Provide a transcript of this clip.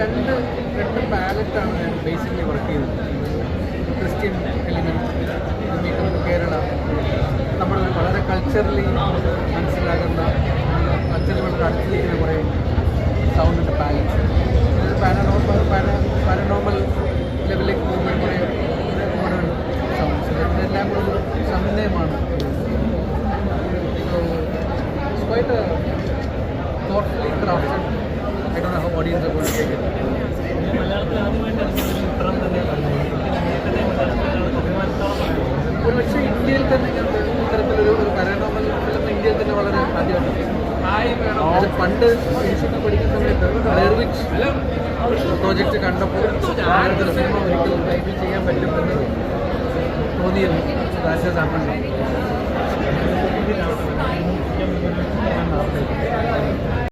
രണ്ട് രണ്ട് പാലറ്റാണ് ഞാൻ ബേസിക്കലി വർക്ക് ചെയ്തത് ക്രിസ്ത്യൻ എലിമെന്റ് കേരള. നമ്മൾ വളരെ കൾച്ചറലി മനസ്സിലാകുന്ന കൾച്ചറിൽ വളരെ അടുത്തിരിക്കുന്ന കുറേ സൗണ്ടിന്റെ പാലറ്റ് പാരനോർമൽ പാരനോർമൽ ലെവലിലേക്ക് പോകുമ്പോൾ കുറേ മോഡേൺ സൗണ്ട്സ് ഇതെല്ലാം കൂടെ ഒരു സമന്വയമാണ്. Quite thoughtfully quite a don't have audience don't know how audience are going to take it. മലയാളത്തിൽ ആദ്യമായിട്ടാണ് ഒരു ചിത്രം ഒരു പക്ഷേ ഇന്ത്യയിൽ തന്നെ ഇങ്ങനത്തെ ഇത്തരത്തിലൊരു ഒരു പരാനോമൽ ഫിലിം ഇന്ത്യയിൽ തന്നെ വളരെ ആദ്യമാണ് അത് പണ്ട് ഏഷ്യനെ പഠിക്കുന്ന സമയത്ത് എയർവിച്ച് പ്രോജക്റ്റ് കണ്ടപ്പോൾ അങ്ങനത്തെ സിനിമ ഒരിക്കലും ലൈഫിൽ ചെയ്യാൻ പറ്റുമെന്ന് തോന്നിയിരുന്നു. രാജാസ് ആക്കണം